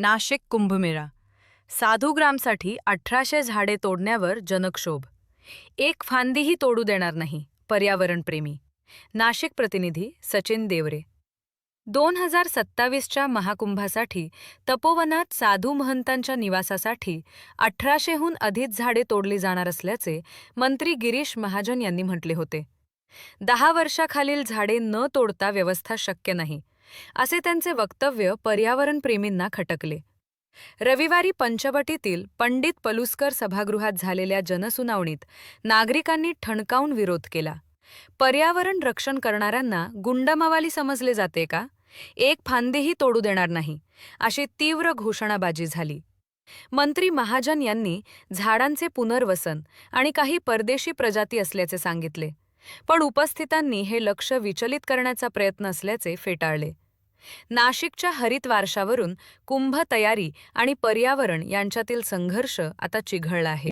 नाशिक कुंभमेळा. साधूग्रामसाठी अठराशे झाडे तोडण्यावर जनक्षोभ. एक फांदीही तोडू देणार नाही पर्यावरणप्रेमी. नाशिक प्रतिनिधी सचिन देवरे. दोन हजार सत्तावीसच्या महाकुंभासाठी तपोवनात साधू महंतांच्या निवासासाठी अठराशेहून अधिक झाडे तोडली जाणार असल्याचे मंत्री गिरीश महाजन यांनी म्हटले होते. दहा वर्षाखालील झाडे न तोडता व्यवस्था शक्य नाही. असे त्यांचे वक्तव्य पर्यावरणप्रेमींना खटकले. रविवारी पंचवटीतील पंडित पलुस्कर सभागृहात झालेल्या जनसुनावणीत नागरिकांनी ठणकावून विरोध केला. पर्यावरण रक्षण करणाऱ्यांना गुंडमवाली समजले जाते का? एक फांदेही तोडू देणार नाही अशी तीव्र घोषणाबाजी झाली. मंत्री महाजन यांनी झाडांचे पुनर्वसन आणि काही परदेशी प्रजाती असल्याचे सांगितले. पण उपस्थितांनी हे लक्ष विचलित करण्याचा प्रयत्न असल्याचे फेटाळले. नाशिकच्या हरित वारशावरून कुंभ तयारी आणि पर्यावरण यांच्यातील संघर्ष आता चिघळला आहे.